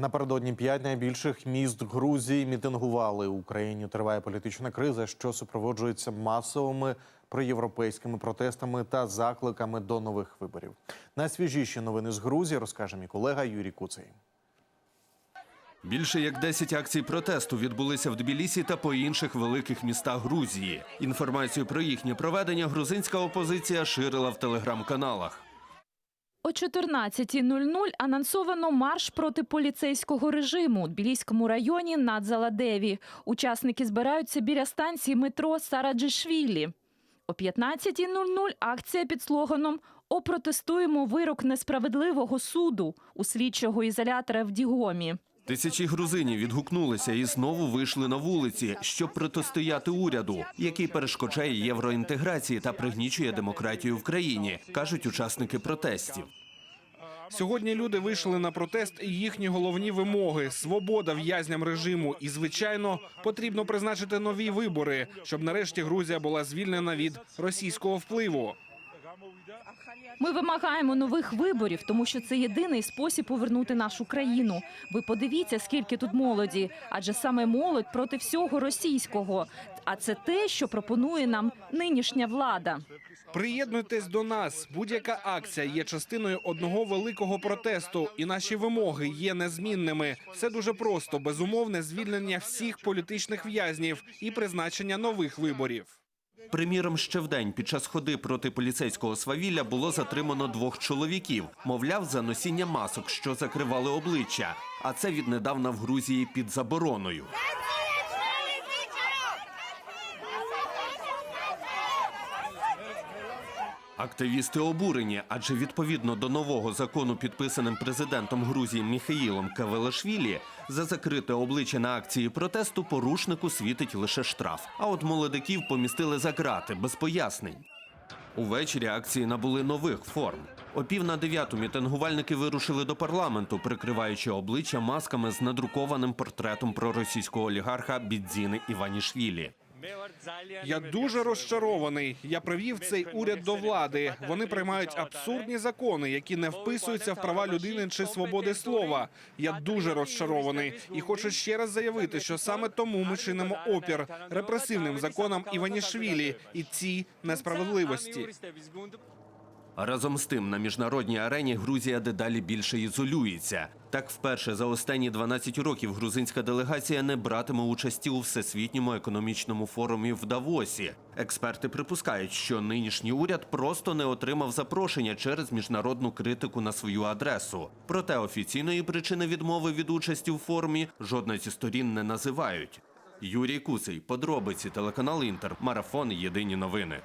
Напередодні п'ять найбільших міст Грузії мітингували. У Україні триває політична криза, що супроводжується масовими проєвропейськими протестами та закликами до нових виборів. Найсвіжіші новини з Грузії розкаже мій колега Юрій Куцей. Більше як 10 акцій протесту відбулися в Тбілісі та по інших великих містах Грузії. Інформацію про їхнє проведення грузинська опозиція ширила в телеграм-каналах. О 14.00 анонсовано марш проти поліцейського режиму у Тбіліському районі над Заладеві. Учасники збираються біля станції метро Сараджишвілі. О 15.00 акція під слоганом «Опротестуємо вирок несправедливого суду» у слідчого ізолятора в Дігомі. Тисячі грузинів відгукнулися і знову вийшли на вулиці, щоб протистояти уряду, який перешкоджає євроінтеграції та пригнічує демократію в країні, кажуть учасники протестів. Сьогодні люди вийшли на протест і їхні головні вимоги: свобода в'язням режиму. І, звичайно, потрібно призначити нові вибори, щоб нарешті Грузія була звільнена від російського впливу. Ми вимагаємо нових виборів, тому що це єдиний спосіб повернути нашу країну. Ви подивіться, скільки тут молоді, адже саме молодь проти всього російського. А це те, що пропонує нам нинішня влада. Приєднуйтесь до нас. Будь-яка акція є частиною одного великого протесту, і наші вимоги є незмінними. Все дуже просто: безумовне звільнення всіх політичних в'язнів і призначення нових виборів. Приміром, ще вдень під час ходи проти поліцейського свавілля було затримано двох чоловіків, мовляв, за носіння масок, що закривали обличчя. А це віднедавна в Грузії під забороною. Активісти обурені, адже відповідно до нового закону, підписаним президентом Грузії Міхаїлом Кавелашвілі, за закрите обличчя на акції протесту порушнику світить лише штраф. А от молодиків помістили за грати без пояснень. Увечері акції набули нових форм. О пів на дев'яту мітингувальники вирушили до парламенту, прикриваючи обличчя масками з надрукованим портретом проросійського олігарха Бідзіни Іванішвілі. Я дуже розчарований. Я привів цей уряд до влади. Вони приймають абсурдні закони, які не вписуються в права людини чи свободи слова. Я дуже розчарований і хочу ще раз заявити, що саме тому ми чинимо опір репресивним законам Іванішвілі і цій несправедливості. Разом з тим на міжнародній арені Грузія дедалі більше ізолюється. Так, вперше за останні 12 років грузинська делегація не братиме участі у всесвітньому економічному форумі в Давосі. Експерти припускають, що нинішній уряд просто не отримав запрошення через міжнародну критику на свою адресу. Проте офіційної причини відмови від участі в форумі жодна зі сторін не називають. Юрій Кусий, подробиці, телеканал Інтер, марафон. Єдині новини.